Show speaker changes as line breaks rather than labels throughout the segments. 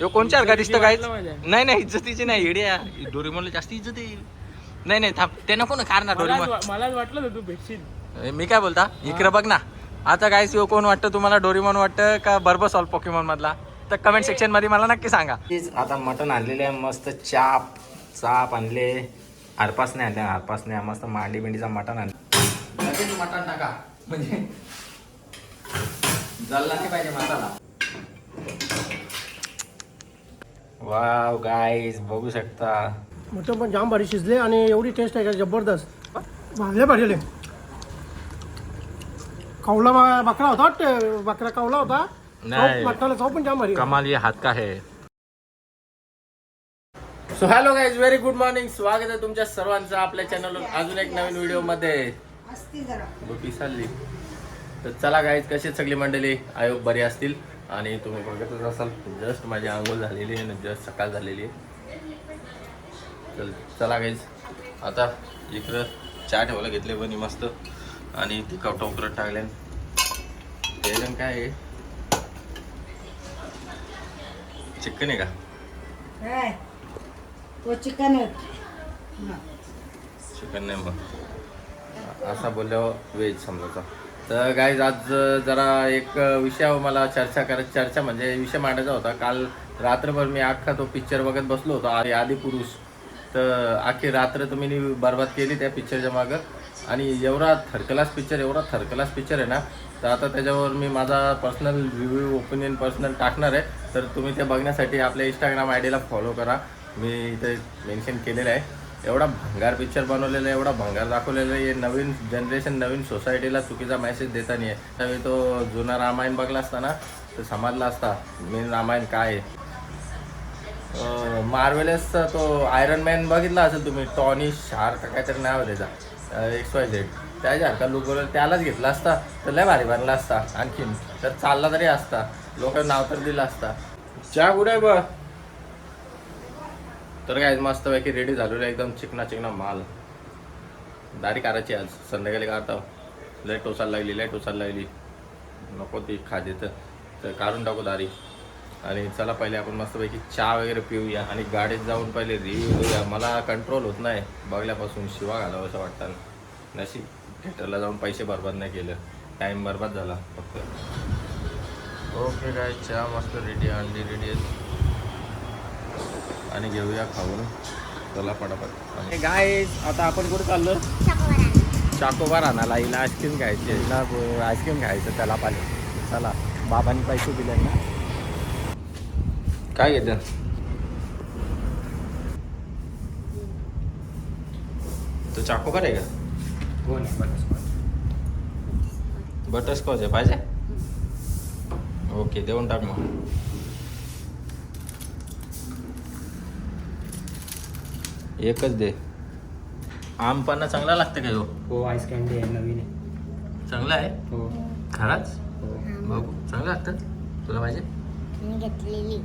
यो कोणच्या का दिसतं काय. नाही नाही इज्जतीची नाही इडिया. डोरीमोनला जास्त इज्जत येईल. नाही नाही थांब. ते नको ना कारण डोरीमोन?
मलाच वा- मलाच वाटलं होतं तू भेटशील.
मी काय बोलता? इकडे बघ ना. आता काय यो कोण वाटतं तुम्हाला? डोरीमोन वाटतं का बर्बस ऑल पोकेमॉन मधला? तर कमेंट सेक्शनमध्ये मला नक्की सांगा. आता मटन आणलेले आहे मस्त चाप चाप आणले. आरपास नाही आणले आरपास नाही मस्त मांडी बिंडीचा मटन आणले. लगेच मटन टाका. म्हणजे जळला नाही पाहिजे मसाला. वाव गाईज बघू शकता.
मटण पण जाम भारी शिजले आणि एवढी टेस्ट आहे का जबरदस्त. भाजले भाजले. कौला बा- बकरा होता वाटतं. बकरा कौला होता?
नाही.
चव- मटणाला चव पण जाम भारी.
कमाल ये हात का है? So hello guys very good morning स्वागत आहे तुमच्या सर्वांचं आपल्या चॅनलवर अजून एक नवीन व्हिडिओमध्ये. गोपी चालली. तर चला गाईज कशी सगळी मंडळी? आयोग बरी असतील. आणि तुम्ही बघतच असाल जस्ट माझी आंघोळ झालेली आहे जस्ट सकाळ झालेली आहे. चल चला गाईज आता इकडं चहा ठेवायला घेतले बनी मस्त. आणि ती कवटा उकरत टाकले. काय आहे? चिकन आहे का?
चिकन
चिकन नाही मग. असा बोलल्यावर व्हेज समजायचा. तर गाईज आज जरा एक विषयावर मला चर्चा करत चर्चा म्हणजे विषय मांडायचा होता. काल रात्रभर मी अख्खा तो पिक्चर बघत बसलो होतो आधी आदिपुरुष तर अख्खी रात्र तुम्ही नी बरबाद केली त्या पिक्चरच्या मागं. आणि एवढा थर्कलास पिक्चर एवढा थर्कलास पिक्चर आहे ना तर आता त्याच्यावर मी माझा पर्सनल रिव्ह्यू ओपिनियन पर्सनल टाकणार आहे. तर तुम्ही ते बघण्यासाठी आपल्या इंस्टाग्राम आय डीला फॉलो करा. मी इथे मेन्शन केलेलं आहे. एवढा भंगार पिक्चर बनवलेला आहे एवढा भंगार दाखवलेला आहे. नवीन जनरेशन नवीन सोसायटीला चुकीचा मेसेज देता नाही आहे. त्यावेळी तो जुना रामायण बघला असता ना तर समजला असता मेन रामायण काय आहे. मार्वेलसचा तो आयरन मॅन बघितला असेल तुम्ही टॉनी शार काहीतरी नाव त्याचा. एक्स वाय झेड त्याच्यासारखा लुक वगैरे त्यालाच घेतला असता. तर लय भारी बनला असता आणखीन. तर चालला तरी असता. लोक नाव तर दिलं असता. चहा कुठे आहे बघ. तर काय मस्तपैकी रेडी झालेलं आहे, एकदम चिकना चिकना माल. दारी काराची आज. संध्याकाळी काढता लय टोचायला लागली लय टोचायला लागली. नको ती खाजे तर तर काढून टाकू दारी. आणि चला पहिले आपण मस्तपैकी चहा वगैरे पिऊया आणि गाडीत जाऊन पहिले रिव्ह्यू देऊया. मला कंट्रोल होत नाही. बघल्यापासून शिवा घालावं असं वाटतं. नशीब थिएटरला जाऊन पैसे बरबाद नाही केलं. टाईम बरबाद झाला फक्त. ओके काय चहा मस्त रेडी अंडी रेडी आहे आणि घेऊया खाऊन. चला पटापट. गाय आता आपण कुठे चाललो? चाकोबार आणायला. हिला आईस्क्रीम खायची आहे. हिला आईस्क्रीम खायचं त्याला पाहिजे चला. बाबांनी पैसे दिले ना. काय घेतं तो चाकोबार आहे का? बटरस्कॉच. आहे. पाहिजे? ओके देऊन टाक मग. एकच दे. आमपणा चांगला लागतं का ह्यो?
हो आईस कॅन्डी आहे नवीन आहे.
चांगला आहे?
हो.
खराच?
हो.
बघू. चांगलं लागतं? तुला पाहिजे?
मी घेतलेली.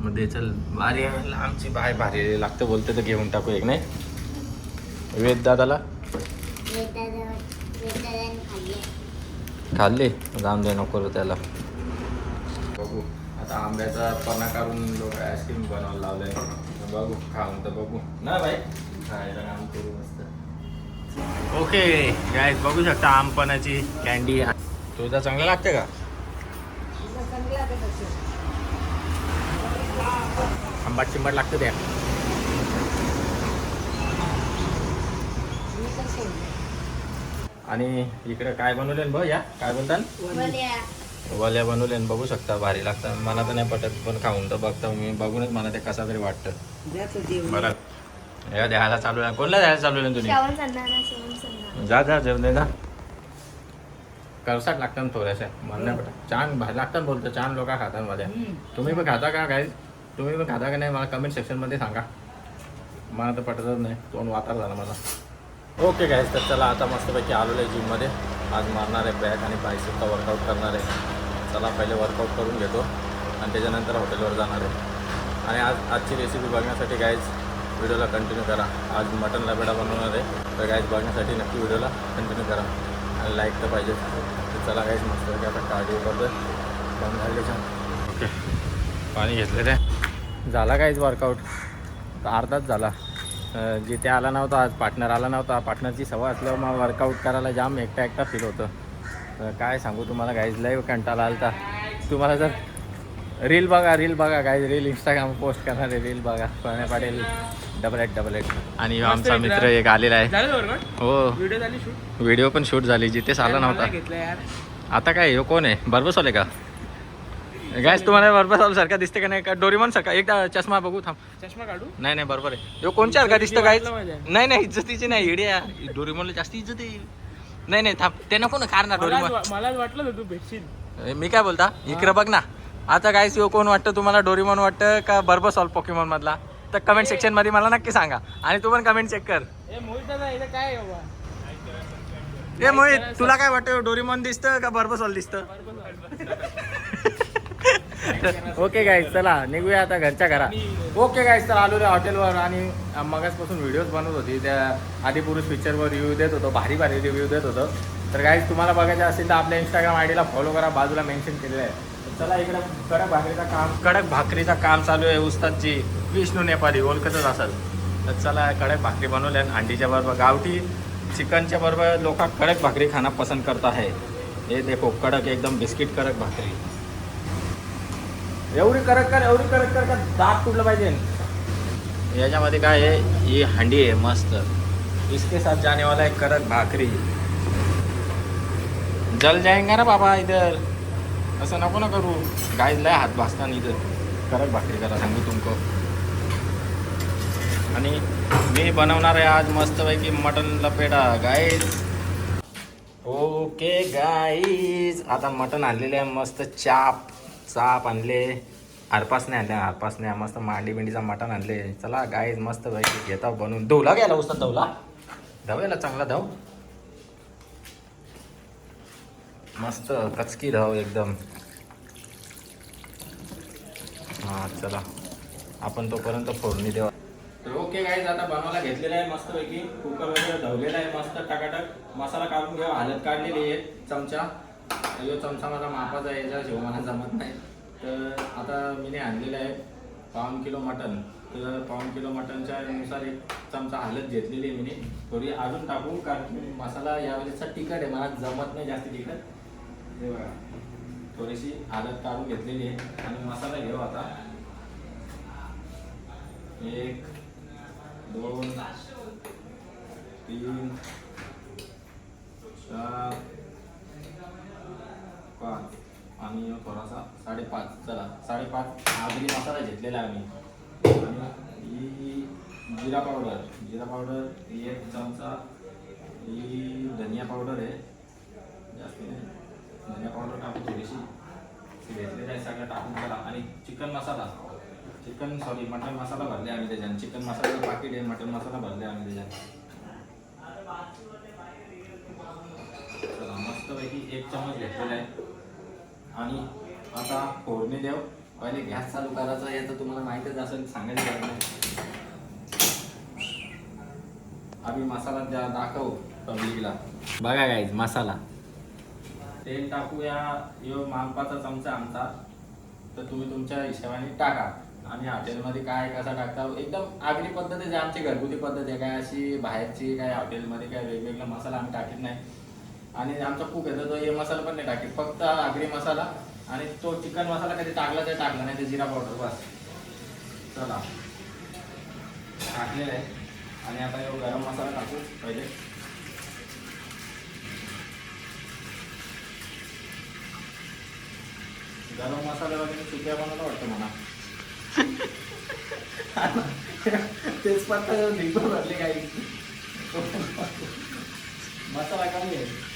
मग दे चल. भारी आहे आमची बाय भारी लागतं बोलते तर घेऊन टाकू एक नाही? वेद दादाला? खाल्ले जाऊन दे नको रे त्याला. बघू. आता आंब्याचा पन्ना काढून लोक आईस्क्रीम बनवायला लावलंय बघू खाऊन तर बघू ना भाई खायला काम करू मस्त ओके गाय बघू शकता आमपणाची कॅन्डी तुझा चांगला लागते का आंबाट चिंबाट लागतं त्या आणि इकडे काय बनवले बघ या काय बोलतात वल्या बनवले बघू शकता भारी लागतात मला तर नाही पटत पण खाऊन तर बघता मी बघूनच मला ते कसा तरी वाटतं. बरं. या द्यायला चालू आहे. कोणला द्यायला चालू आहे तुम्ही? जा जा जेवण दे जा. करसाट लागतात थोड्याशा. मला नाही पटत. छान भारी लागतात बोलतो. छान लोक खातात मध्ये. तुम्ही पण खाता का काय तुम्ही पण खाता का नाही? मला कमेंट सेक्शनमध्ये सांगा. मला तर पटतच नाही. तोंड वातार झाला मला. ओके गाईज तर चला आता मस्तपैकी आलेलो आहे जिममध्ये आज मारणार आहे बॅक आणि बायसेपचा वर्कआउट करणार. आहे चला पहिले वर्कआउट करून घेतो आणि त्याच्यानंतर हॉटेलवर जाणार आहे. आणि आज आजची रेसिपी बघण्यासाठी गाईज व्हिडिओला कंटिन्यू करा. आज मटन लबेडा बनवणार आहे. तर गाईज बघण्यासाठी नक्की व्हिडिओला कंटिन्यू करा. आणि लाईक तर पाहिजे तर चला गाईज मस्तपैकी आता कार्डिओ करतो पण झाले छान ओके. पाणी घेतलेलं आहे. झाला काहीच वर्कआउट अर्धाच झाला. जिथे आला नव्हता आज पार्टनर आला नव्हता. पार्टनरची सवय असल्यावर मग वर्कआउट करायला जाम एकटा एकटा फील होतं. तर काय सांगू तुम्हाला गाईज लय कंटाळा आलता तुम्हाला जर रील बघा रील बघा गाईज रील इंस्टाग्राम पोस्ट करणारे रील बघा. Sonya Patil double eight double eight आणि आमचा मित्र एक आलेला आहे.
बरोबर?
हो.
व्हिडिओ
पण शूट झाली. जिथेच आला नव्हता. आता काय ह्यो कोण आहे? बरबसवाले का? गॅस तुम्हाला बरबसवाल सारखा दिसते का नाही? का डोरीमॉन सारखा एकदा चष्मा बघू थांब.
चष्मा काढू?
नाही नाही बरोबर आहे. कोणच्या सारखा दिसतं काय. नाही नाही इज्जतीची नाही इडिया. डोरीमॉनला जास्त इज्जत नाही नाही थांब. ते नको ना कारण डोरीमॉन?
मलाच वाटलं तू भेटशील.
मी काय बोलता? इकडे बघ ना. आता काय शिव कोण वाटतं तुम्हाला? डोरीमॉन वाटतं का बर्बसॉल पॉकेमॉन मधला? तर कमेंट सेक्शनमध्ये मला नक्की सांगा. आणि तू पण कमेंट चेक कर.
ए मोहित काय
ए तुला काय वाटतं? डोरीमॉन दिसतं का बर्बसॉल दिसतं? ओके गाईज चला निघूया आता घरच्या घरा ओके गाईज तर आलो रे हॉटेलवर आणि मगासपासून व्हिडिओज बनवत होती. त्या आदिपुरुष पिक्चरवर रिव्ह्यू देत होतो भारी भारी रिव्ह्यू देत होतो. तर गाईज तुम्हाला बघायचं असेल तर आपल्या इंस्टाग्राम आयडीला फॉलो करा बाजूला मेन्शन केलेलं आहे. चला इकडे कडक भाकरीचा काम कडक भाकरीचा काम चालू आहे उस्तादची विष्णू नेपाळी ओळखतच असाल. तर चला कडक भाकरी बनवल्या अंडीच्या बरोबर गावठी चिकनच्या बरोबर लोक कडक भाकरी खाणं पसंत करत आहे. हे देखो कडक एकदम बिस्किट कडक भाकरी. एवढी कडक कर एवढी कडक कर का दात कुठलं पाहिजे? याच्यामध्ये काय आहे ही हंडी आहे मस्त. इसके साथ जाने वाला एक कडक भाकरी. जल जाएंगा ना बाबा इधर। असं नको ना करू। गाय लय हात भासताना इथं कडक भाकरी करा सांगू तुमको। आणि मी बनवणार आहे आज मस्तपैकी मटन लपेटा गाईज ओके गाईज आता मटन आणलेले आहे मस्त चाप. साप आणले आरपासने आणले आरपासने मस्त मांडी बिंडीचा मटण आणले. चला गाय मस्त पैकी घेता बनवून. धवला घ्यायला उस्ताद धवला धवेला चांगला धाव मस्त कचकी धाव एकदम. हा चला. आपण तोपर्यंत फोडणी देवा तर ओके गाईज आता बनवायला घेतलेला आहे मस्त पैकी कुकर वगैरे धवलेला आहे मस्त टाकाटक. मसाला काढून घ्या. हालत काढलेली आहे. चमचा. यो चमचा माझा मापाचा आहे याचा शिव मला जमत नाही. तर आता मी आणलेलं आहे पाऊन किलो मटन तर पाऊन किलो मटनच्या नुसार एक चमचा हलत घेतलेली आहे मी थोडी अजून टाकू कारण की मसाला यावेळेसचा तिखट आहे मला जमत नाही जास्त तिखट. हे बघा थोडीशी हलत काढून घेतलेली आहे. आणि मसाला घेऊ आता. एक दोन तीन चार पाच. आणि थोडासा साडेपाच. चला साडेपाच आगरी मसाला घेतलेला आम्ही. आणि ही जिरा पावडर. जिरा पावडर ही एक चमचा. ही धनिया पावडर आहे. जास्त नाही. धनिया पावडर टाकू थोडीशी घेतलेली आहे. सगळं टाकून चला. आणि chicken masala. Chicken sorry mutton masala भरले आम्ही त्याच्यानं चिकन मसाल्याचं पाकिट आहे. मटन मसाला भरले आम्ही त्याच्यानं चला मस्तपैकी एक चमच घेतलेला आहे. आणि आता फोडणी देव. पहिले गॅस चालू करायचा याचं तुम्हाला माहितच असेल सांगायचं आम्ही मसाला द्या दाखवू पब्लिकला. बघा गाईज मसाला. तेल टाकूया यो मापाचा चमचा आमचा. तर तुम्ही तुमच्या हिशोबाने टाका. आणि हॉटेलमध्ये काय कसा टाकता एकदम आगरी पद्धत आहे आमची घरगुती पद्धत आहे. काय अशी बाहेरची काय हॉटेलमध्ये काय वेगवेगळा मसाला आम्ही टाकीत नाही. आणि आमचा कुक येतो तो हे मसाला पण नाही टाकीत. फक्त आगरी मसाला आणि तो चिकन मसाला कधी टाकला तर टाकला नाही ते जिरा पावडर बस. चला. टाकलेलं आहे. आणि आता यो गरम मसाला टाकू पहिले. गरम मसाला वगैरे सुक्या बनवला वाटतं मला. तेच पत्ता लिंबू भरले काही. मसाला कमी आहे.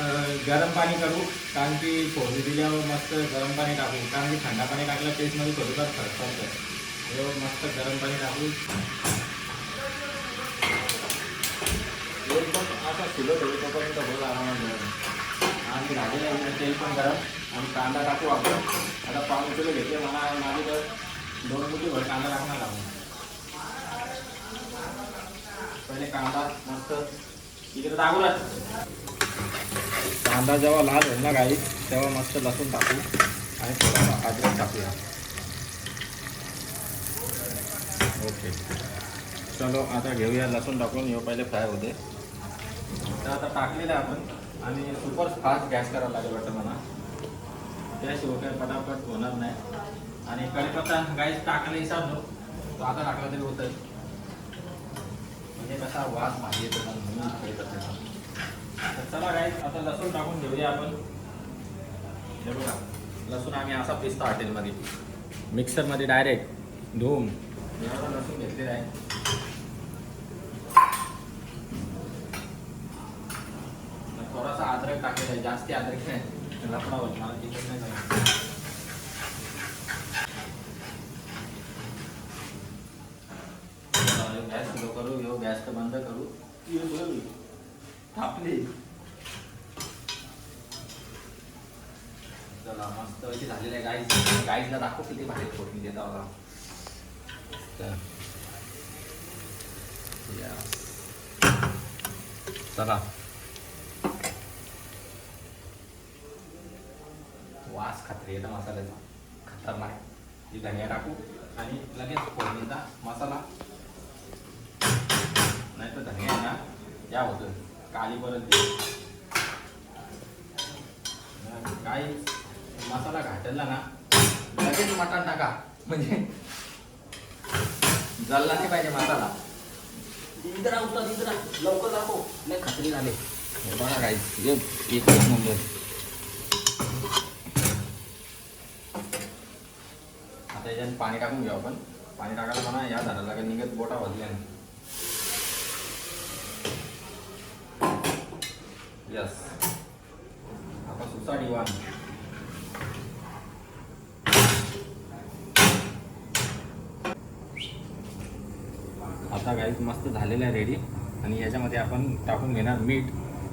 गरम पाणी करू कारण की फोडणी दिल्यावर मस्त गरम पाणी टाकू. कारण की थंडा पाणी टाकलं टेस्टमध्ये थोडंफार फरक पडतो. एवढं मस्त गरम पाणी टाकू. एकदम असा फुलं ठेवू तोपर्यंत बोल आरामात. आणि राजेला तेल पण गरम. आणि कांदा टाकू आपण. आता पाऊन किलो घेतले मला माझी तर दोन मुठी भर कांदा टाकणार आपण पहिले कांदा मस्त इकडे लागतो कांदा जेव्हा लाल होईल ना तेव्हा मस्त लसूण टाकू आणि थोडासा अद्रक टाकूया. ओके. चलो आता घेऊया लसूण टाकून. हे पहिले फ्राय होते. तर आता टाकलेलं आहे आपण. आणि सुपर फास्ट गॅस करावा लागेल वाटतं मला. त्याशिवाय काय पटापट होणार नाही. आणि कढीपत्ता गाईस टाकले हिसाब तो आता टाकला तरी होतं म्हणजे कसा वास भाजी येतो म्हणून कढीपत्त्याचा चला गाईस आता लसूण टाकून घेऊया आपण. हे बघा लसूण आम्ही असा पिसतो हॉटेलमध्ये. मिक्सरमध्ये डायरेक्ट धूम एवढं लसूण घेतलेला आहे. थोडासा अद्रक टाकलेला आहे जास्ती अद्रक नाही. लपडावर मला तिखट नाही गॅस सुरू करू घेऊ गॅस तर बंद करू. तापली चला मस्त अशी झालेली आहे गाईज गाईजला दाखव किती भारी फोडणी देता. Yes. चला. वास खात्री येतं मसाल्याचा. खतरनाक ती धनिया टाकू आणि लगेच फोडणीचा मसाला. नाही तर धनिया आहे ना या होतं काली परत काही मसाला घाटला ना लगेच मटण टाका. म्हणजे जळला नाही पाहिजे मसाला. इधर उतर इधर लवकर दाखव. नाही खत्री झाले. बघा काय एकच नंबर आता याच्यात पाणी टाकून घेऊ आपण. पाणी टाकायला म्हणा या झाडाला निघत बोटा वाजल्याने यस आता सुसा डिवान आता गाईस मस्त झालेलं आहे रेडी आणि याच्यामध्ये आपण टाकून घेणार मीठ.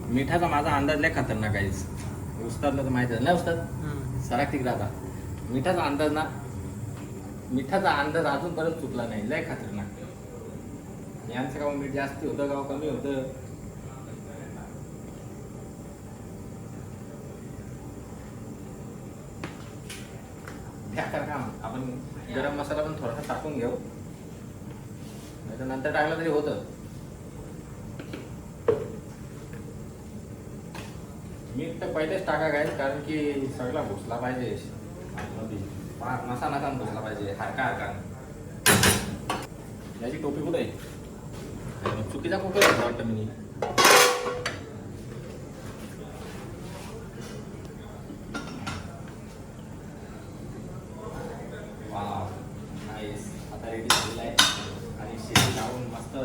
मिठाचा माझा अंदाज लय खतरनाक गाईस उस्तादला तर माहिती आहे. ना उस्ताद? सराक तिकडे आता मिठाचा अंदाज ना मिठाचा अंदाज अजूनपर्यंत चुकला नाही. लय खतरनाक. यांचं गाव मीठ जास्ती होतं गाव कमी होतं. काम आपण गरम मसाला पण थोडासा टाकून घेऊ. नाही तर नंतर टाकलं तरी होतं. मीठ तर पहिलेच टाका काय कारण की सगळा घुसला पाहिजे. आतमध्ये. मसा नका घुसला पाहिजे हरका हरका. याची टोपी कुठे आहे? चुकीचा कुठे वाटतं मी वाव नाईस आता रेडी झालेला आहे आणि शिटी लावून मस्त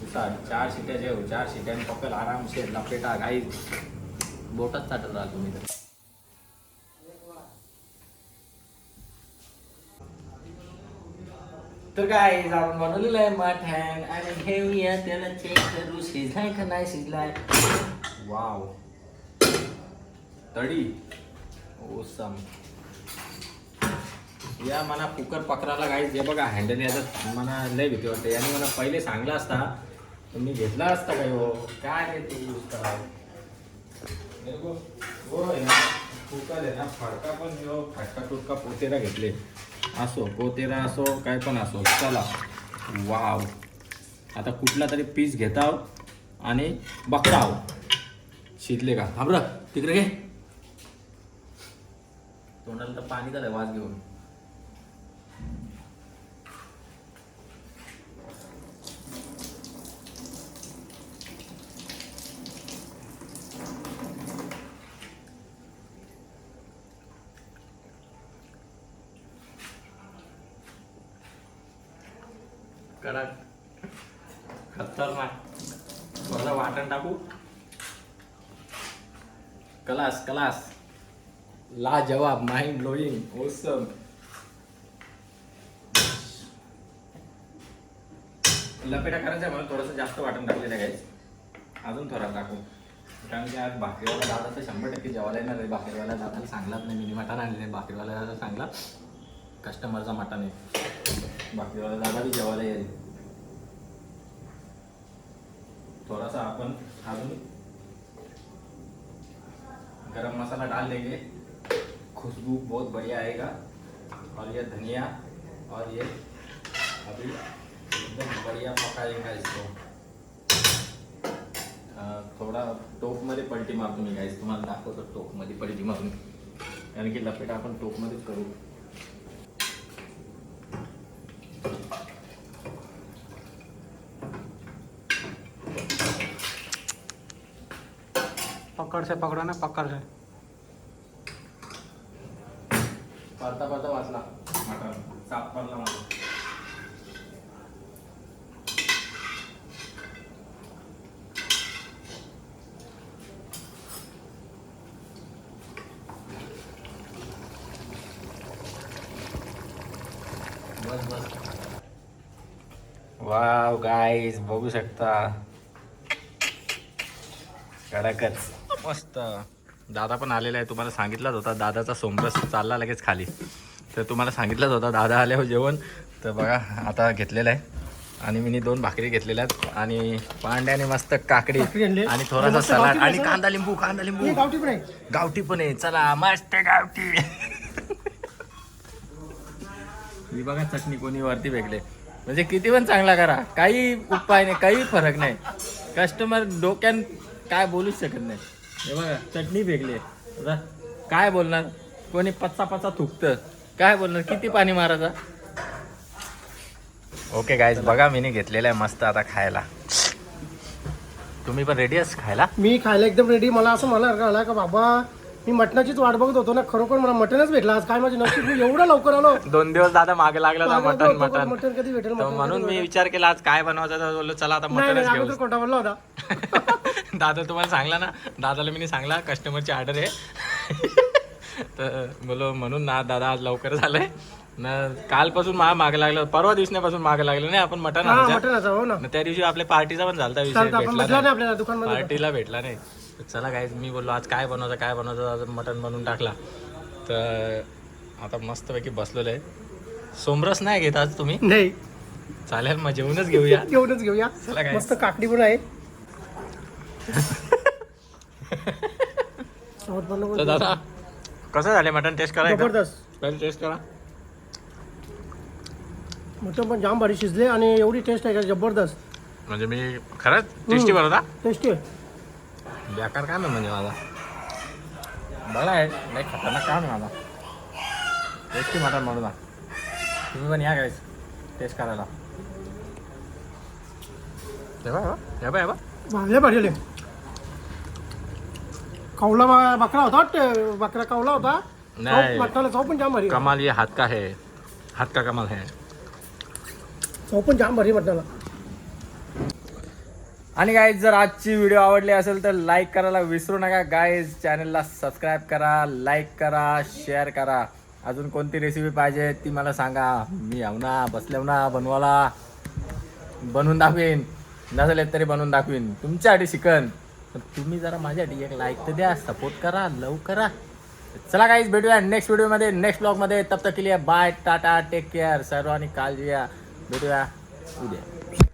सुसाट चार शिट्या जेव चार सकल आराम से लपेटा घाई बोटच चाटत राहा तुम्ही तर. तर काय आपण बनवलेलं आहे मटण आणि घेऊया त्याला चेक करू. शिजलाय का नाही शिजलाय? वाव तडी ओसम या मला कुकर पकडायला काही जे बघा हँडल याचा मला लय भीती वाटते. याने मला पहिले सांगला असता तुम्ही घेतला असता काय हो? काय रे तू यूज करा हो आहे ना? कुकर आहे ना? फडका पण जो फटका टुटका पोतेरा घेतले. असो पोतेरा असो काय पण असो चला. वाव. आता कुठला तरी पीस घेताव हो आणि बकडाव हो. शिजले का? हा तिकडे घे. तोंडाला तर पाणी झालं वाज घेऊन कडक खतरनाक थोडं वाटण टाकू कलास क्लास ला जवाब माइंड ब्लोईंग ओसम लपेटा करायचा मला थोडंसं जास्त वाटण टाकलेलं आहे अजून थोडा टाकू कारण की आज भाकरीवाला दादा तर शंभर टक्के जेवायला येणार आहे. भाकरीवाला दादाला सांगलाच नाही मी मटण आणले भाकरीवाला दादा सांगला कस्टमरचा मटण आहे. भाकरीवाला दादा बी जेवायला येईल. थोडासा आपण अजून गरम मसाला डाल देंगे। खुशबू बहुत बढ़िया आएगा। और ये धनिया और ये अभी एकदम बढ़िया पकाएगा इसको। थोड़ा टोपमध्ये पलटी गाइस तुम्हारा गाईस तुम्हाला दाखवतो टोपमध्ये पलटी मारून कारण लपेटा अपन टोप टोपमध्येच करू.
पकड से पकड़ो ना पकड से।
परता परता वाचला. मटण साप पडला माझा. बस बस. वाव गाईज बघू शकता. कडकच. मस्त. दादा पण आलेला आहे. तुम्हाला सांगितलंच होता. दादाचा सोमरस चालला लगेच खाली. तर तुम्हाला सांगितलंच होता. दादा आल्यावर जेवण. तर बघा आता घेतलेलं आहे. आणि मी दोन भाकरी घेतलेल्या आहेत. आणि पांड्याने मस्त काकडी. आणि थोडासा सलाड आणि. कांदा लिंबू कांदा लिंबू.
गावठी पण आहे.
गावठी पण आहे. चला मस्त गावठी. ही बघा चटणी कोणी वरती फेकले. म्हणजे किती पण चांगला करा. काही उपाय नाही काही फरक नाही. कस्टमर डोक्यान काय बोलूच शकत नाही. हे बघा चटणी फेकली. आता काय बोलणार? कोणी पच्चा पच्चा थुकतं. काय बोलणार? किती पाणी मारायचा? ओके गाईज बघा मी घेतलेलं आहे मस्त आता खायला. तुम्ही पण रेडी आहेस खायला?
मी खायला एकदम रेडी मला असं मला कळलं का बाबा मी मटणाचीच वाट बघत होतो ना खरोखर मला मटणच भेटला. आज काय माझे नशीब? मी एवढं लवकर आलो.
दोन दिवस दादा मागे लागला
पण
मटन
मटण कधी भेटेल मटण
म्हणून मी? विचार केला आज काय बनवायचं? बोललो चला आता घेऊ
कोणता बोलला होता.
दादा तुम्हाला सांगला ना. दादाला मी सांगला. कस्टमरची ऑर्डर आहे. तर बोलो म्हणून ना दादा आज लवकर झालंय. ना कालपासून मा मागे लागलं. परवा दिवशीपासून मागे लागलं नाही. आपण मटन
हा मटणाचा हो ना.
त्या दिवशी आपल्या पार्टीचा पण झालता विषय भेटला नाही.
आपल्याला दुकानमध्ये.
पार्टीला भेटला नाही. तर चला काय मी बोललो आज काय बनवायचं काय बनवायचं? आज मटण बनवून टाकला. तर आता मस्तपैकी बसलेलो आहे. सोमरस नाही घेत आज तुम्ही?
नाही.
चालेल मग जेवणच घेऊया.
घेऊनच घेऊया.
चला guys.
मस्त काकडी पण आहे.
तर दादा कसं झाले मटण टेस्ट करा?
जबरदस्त.
पहिले टेस्ट करा.
मटण पण जाम भारी शिजले आणि एवढी टेस्ट आहे का जबरदस्त.
म्हणजे मी खरंच टेस्टी बनवता?
टेस्टी आहे.
बेकार काय म्हणजे माझा? बरं आहे. नाही खतरनाक काम आहे माझा? टेस्टी मटण बनवता. तुम्ही पण या गाईस टेस्ट करायला. हे बघ, हे बघ, हे बघ.
भाजले भाजले कौला बा- बकरा होता वाटतं. बकरा कौला होता?
नाही.
चव- मटणाला चव पण जाम भारी
कमाल ये हात का है? हात का कमाल है?
चव पण जाम भारी मटणाला
आणि गाईज जर आजची व्हिडिओ आवडली असेल तर लाईक करायला विसरू नका. गाईज चॅनलला सबस्क्राईब करा लाईक करा शेअर करा. अजून कोणती रेसिपी पाहिजे ती मला सांगा. मी येऊ ना बसलेव ना बनवायला. बनवून दाखवीन. नसेल येत तरी बनवून दाखवीन. तुमच्यासाठी शिकन. तर तुम्ही जरा माझ्यासाठी एक लाईक तर द्या सपोर्ट करा लव करा. चला काहीच भेटूया नेक्स्ट व्हिडिओमध्ये नेक्स्ट ब्लॉगमध्ये तब तक के लिए बाय टाटा टेक केअर सर्वांनी काळजी घ्या. भेटूया उद्या.